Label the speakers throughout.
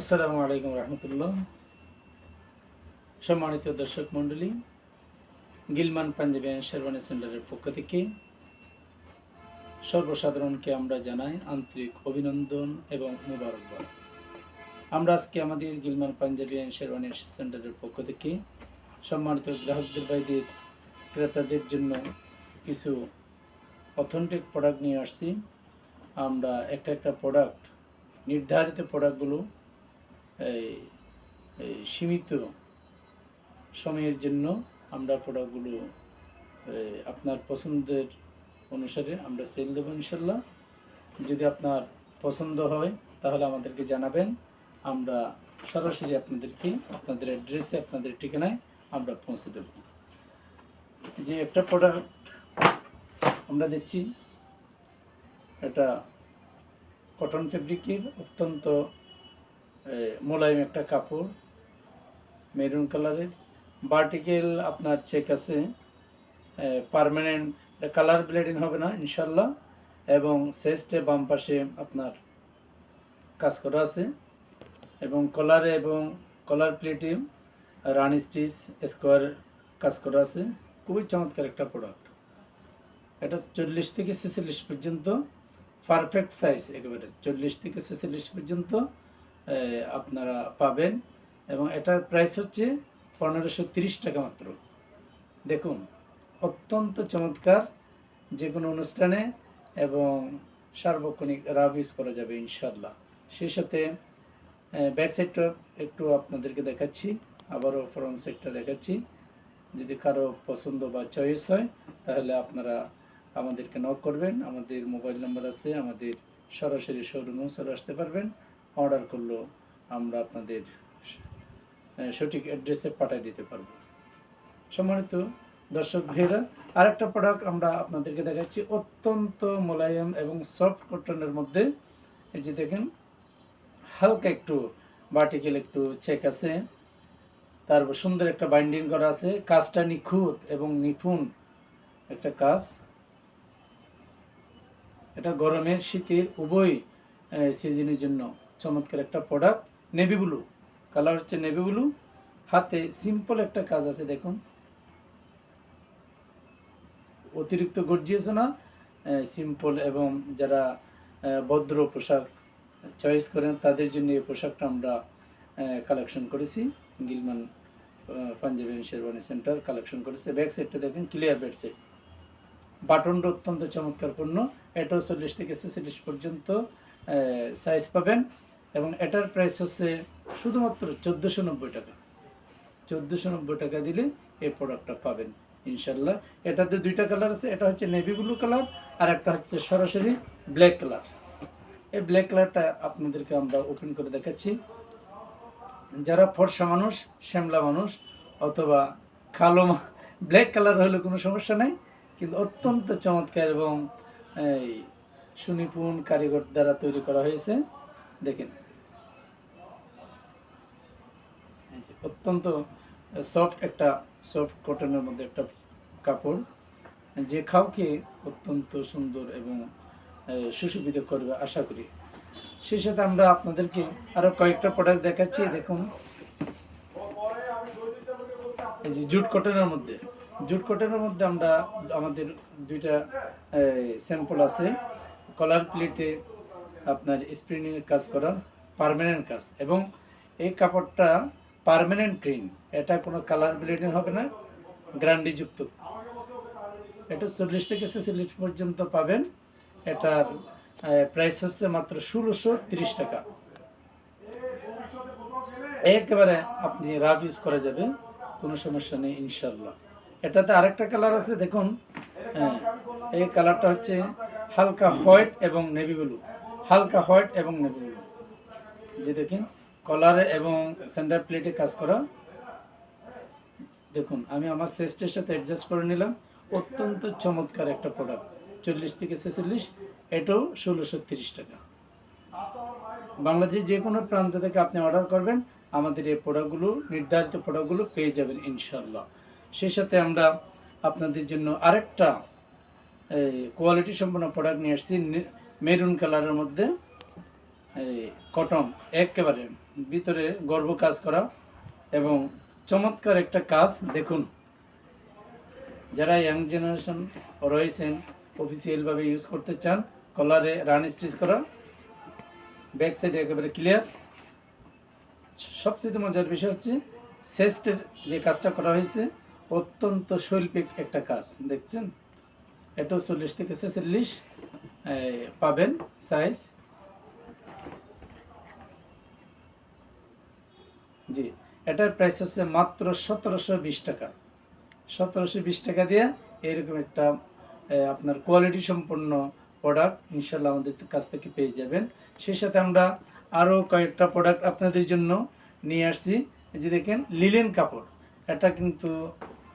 Speaker 1: আসসালামু আলাইকুম রহমতুল্লাহ। সম্মানিত দর্শক মণ্ডলী, গিলমান পাঞ্জাবি শেরওয়ানি সেন্টারের পক্ষ থেকে সর্বসাধারণকে আমরা জানাই আন্তরিক অভিনন্দন এবং মুবারকবাদ। আমরা আজকে আমাদের গিলমান পাঞ্জাবি শেরওয়ানি সেন্টারের পক্ষ থেকে সম্মানিত গ্রাহকদের বাইদের ক্রেতাদের জন্য কিছু অথেন্টিক প্রোডাক্ট নিয়ে আসছি। আমরা একটা একটা প্রোডাক্ট নির্ধারিত প্রোডাক্টগুলো সীমিত সময়ের জন্য আমরা প্রোডাক্টগুলো আপনার পছন্দের অনুসারে আমরা সেল দেবো ইনশাল্লাহ। যদি আপনার পছন্দ হয়, তাহলে আমাদেরকে জানাবেন। আমরা সরাসরি আপনাদেরকে আপনাদের অ্যাড্রেসে আপনাদের ঠিকানায় আমরা পৌঁছে দেব। যে একটা প্রোডাক্ট আমরা দিচ্ছি, এটা কটন ফেব্রিকের অত্যন্ত মোলায়েম একটা কাপড়, মেরুন কালারের। ভার্টিক্যাল আপনার চেক আছে। পারমানেন্ট কালার ব্লেডিং হবে না ইনশাল্লাহ এবং সেস্টে বাম পাশে আপনার কাজ করা আছে। এবং কলারে এবং কলার প্লেটে রানি স্টিচ স্কোয়ার কাজ করা আছে। খুবই চমৎকার একটা প্রোডাক্ট এটা চল্লিশ থেকে ছেচল্লিশ পর্যন্ত পারফেক্ট সাইজ একেবারে। চল্লিশ থেকে ছেচল্লিশ পর্যন্ত আপনারা পাবেন। এবং এটার প্রাইস হচ্ছে পনেরোশো টাকা মাত্র। দেখুন, অত্যন্ত চমৎকার যে কোনো অনুষ্ঠানে এবং সার্বক্ষণিক রাব ইউজ করা যাবে ইনশাল্লাহ সেই সাথে ব্যাক সাইডটা একটু আপনাদেরকে দেখাচ্ছি, আবারও ফ্রন্ট সাইডটা দেখাচ্ছি। যদি কারও পছন্দ বা চয়েস হয়, তাহলে আপনারা আমাদেরকে নক করবেন। আমাদের মোবাইল নাম্বার আছে, আমাদের সরাসরি শোরুমেও চলে আসতে পারবেন। অর্ডার করলেও আমরা আপনাদের সঠিক অ্যাড্রেসে পাঠিয়ে দিতে পারব। সম্মানিত দর্শক ভাইয়েরা, আরেকটা প্রোডাক্ট আমরা আপনাদেরকে দেখাচ্ছি, অত্যন্ত মোলায়েম এবং সফট কটনের মধ্যে। এই যে দেখেন, হালকা একটু ভার্টিক্যাল একটু চেক আছে। তারপর সুন্দর একটা বাইন্ডিং করা আছে। কাজটা নিখুঁত এবং নিপুণ একটা কাজ। এটা গরমের শীতের উভয় সিজনের জন্য। চমৎকার একটা প্রোডাক্ট নেভি ব্লু কালার হচ্ছে নেভি ব্লু হাতে সিম্পল একটা কাজ আছে, দেখুন। অতিরিক্ত গর্জিয়েছে না সিম্পল এবং যারা ভদ্র পোশাক চয়েস করেন, তাদের জন্য এই পোশাকটা আমরা কালেকশন করেছি। গিলমান পাঞ্জাবি শেরওয়ানি সেন্টার কালেকশন করেছে। ব্যাক সাইডটা দেখেন ক্লিয়ার বেড সেট বাটনটা অত্যন্ত চমৎকার পণ্য এটাও চল্লিশ থেকে ছেচল্লিশ পর্যন্ত সাইজ পাবেন। এবং এটার প্রাইস হচ্ছে শুধুমাত্র চোদ্দোশো নব্বই টাকা। চোদ্দোশো নব্বই টাকা দিলে এই প্রোডাক্টটা পাবেন, ইনশাল্লাহ। এটাতে দুইটা কালার আছে, এটা হচ্ছে নেভি ব্লু কালার আর একটা হচ্ছে সরাসরি ব্ল্যাক কালার এই ব্ল্যাক কালারটা আপনাদেরকে আমরা ওপেন করে দেখাচ্ছি। যারা ফর্সা মানুষ, শ্যামলা মানুষ অথবা কালো ব্ল্যাক কালার হলে কোনো সমস্যা নেই, কিন্তু অত্যন্ত চমৎকার এবং এই সুনিপুণ কারিগর দ্বারা তৈরি করা হয়েছে। দেখেন। অত্যন্ত সফট একটা সফট কটনের মধ্যে একটা কাপড়, যে খাওকে অত্যন্ত সুন্দর এবং সুশোভিত করবে আশা করি। সেই সাথে আমরা আপনাদেরকে আরও কয়েকটা প্রোডাক্ট দেখাচ্ছি, দেখুন। যে জুট কটনের মধ্যে। জুট কটনের মধ্যে আমরা আমাদের দুইটা স্যাম্পল আছে। কলার প্লেটে আপনার স্প্রিনিং কাজ করা পারমানেন্ট কাজ। এবং এই কাপড়টা পারমানেন্ট প্রিন্ট এটা কোনো কালার ব্লিডিং হবে না গ্যারান্টি যুক্ত এটা চল্লিশ থেকে ছেচল্লিশ পর্যন্ত পাবেন। এটার প্রাইস হচ্ছে মাত্র ষোলোশো তিরিশ টাকা। একেবারে আপনি রাফ ইউজ করা যাবে, কোনো সমস্যা নেই ইনশাল্লাহ এটাতে আরেকটা কালার আছে, দেখুন। হ্যাঁ এই কালারটা হচ্ছে হালকা হোয়াইট এবং নেভি ব্লু হালকা হোয়াইট এবং নেভি। ব্লু যে দেখেন, কলারে এবং সেন্টার প্লেটে কাজ করা। দেখুন, আমি আমার সেস্টের সাথে অ্যাডজাস্ট করে নিলাম। অত্যন্ত চমৎকার একটা প্রোডাক্ট চল্লিশ থেকে ছেচল্লিশ, এটাও ষোলোশো টাকা। বাংলাদেশের যে কোনো প্রান্ত থেকে আপনি অর্ডার করবেন, আমাদের এই প্রোডাক্টগুলো নির্ধারিত প্রোডাক্টগুলো পেয়ে যাবেন ইনশাল্লাহ সেই সাথে আমরা আপনাদের জন্য আরেকটা কোয়ালিটি সম্পন্ন প্রোডাক্ট নিয়ে আসছি। মেরুন কালারের মধ্যে এই কটন একেবারে ভিতরে গর্ব কাজ করা এবং চমৎকার একটা কাজ দেখুন। যারা ইয়াং জেনারেশন রয়েছেন অফিসিয়ালভাবে ইউজ করতে চান কলারে রান স্টিচ করা ব্যাক সাইডে একেবারে ক্লিয়ার সবচেয়ে মজার বিষয় হচ্ছে সেস্টের যে কাজটা করা হয়েছে, অত্যন্ত শৈল্পিক একটা কাজ, দেখছেন? এটাও চল্লিশ থেকে ছেচল্লিশ। পাবেন সাইজ জি, এটার প্রাইস হচ্ছে মাত্র সতেরোশো বিশ টাকা। সতেরোশো বিশ টাকা দিয়ে এরকম একটা আপনার কোয়ালিটি সম্পন্ন প্রোডাক্ট ইনশাল্লাহ আমাদের কাছ থেকে পেয়ে যাবেন। সেই সাথে আমরা আরও কয়েকটা প্রোডাক্ট আপনাদের জন্য নিয়ে আসছি। যে দেখেন লিলেন কাপড়। এটা কিন্তু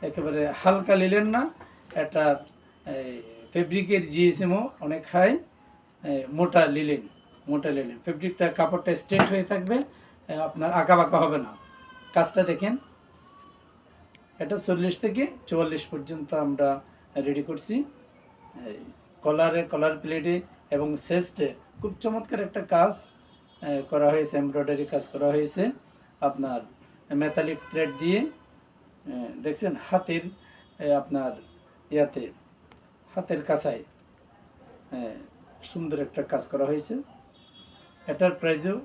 Speaker 1: একেবারে হালকা লিলেন না এটা ফেব্রিকের জিএসএমও অনেক হাই মোটা লিলেন মোটা লিলেন ফেব্রিকটা কাপড়টা স্ট্রেট হয়ে থাকবে আপনার বাঁকা হবে না। কাজটা দেখেন, এটা চল্লিশ থেকে চুয়াল্লিশ পর্যন্ত আমরা রেডি করছি। কলারে কলার প্লেটে এবং সেস্টে খুব চমৎকার একটা কাজ করা হয়েছে এমব্রয়ডারি কাজ করা হয়েছে। আপনার মেটালিক থ্রেড দিয়ে দেখছেন হাতের আপনার ইয়াতে হাতের কাছায় এ, সুন্দর একটা কাজ করা হয়েছে। এটার প্রাইসও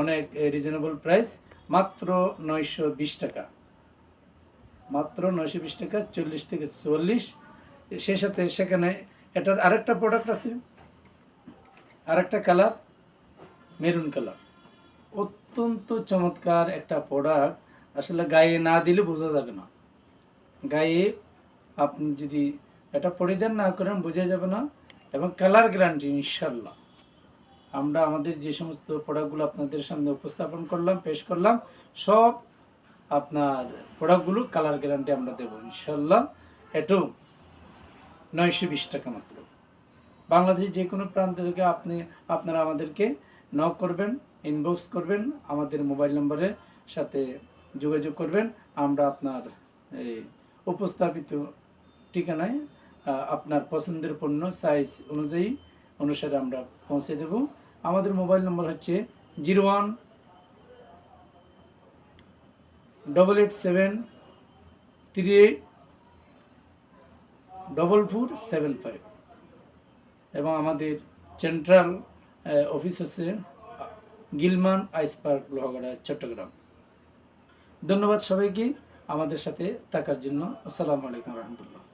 Speaker 1: অনেক রিজনেবল প্রাইস মাত্র নয়শো বিশ টাকা। মাত্র নয়শো বিশ টাকা চল্লিশ থেকে চল্লিশ সে সাথে সেখানে এটার আরেকটা প্রোডাক্ট আছে আরেকটা কালার মেরুন কালার অত্যন্ত চমৎকার একটা প্রোডাক্ট আসলে গায়ে না দিলে বোঝা যাবে না। গায়ে আপনি যদি এটা পরিধান না করেন, বোঝা যাবে না। এবং কালার গ্যারান্টি ইনশাল্লাহ আমরা আমাদের যে সমস্ত প্রোডাক্টগুলো আপনাদের সামনে উপস্থাপন করলাম, পেশ করলাম, সব আপনার প্রোডাক্টগুলো কালার গ্যারান্টি আমরা দেবো ইনশাল্লাহ এটাও নয়শো বিশ টাকা মাত্র। বাংলাদেশের যে কোনো প্রান্ত থেকে আপনি, আপনারা আমাদেরকে নক করবেন ইনবক্স করবেন, আমাদের মোবাইল নম্বরের সাথে যোগাযোগ করবেন। আমরা আপনার এই উপস্থাপিত ঠিকানায় আপনার পছন্দের পণ্য সাইজ অনুযায়ী অনুসারে আমরা পৌঁছে দেব। আমাদের মোবাইল নম্বর হচ্ছে zero one double eight seven three eight double four seven five এবং আমাদের সেন্ট্রাল অফিস হচ্ছে গিলমান আইস পার্ক লোহাগড়া, চট্টগ্রাম। ধন্যবাদ সবাইকে আমাদের সাথে থাকার জন্য। আসসালামু আলাইকুম রহমতুল্লাহ।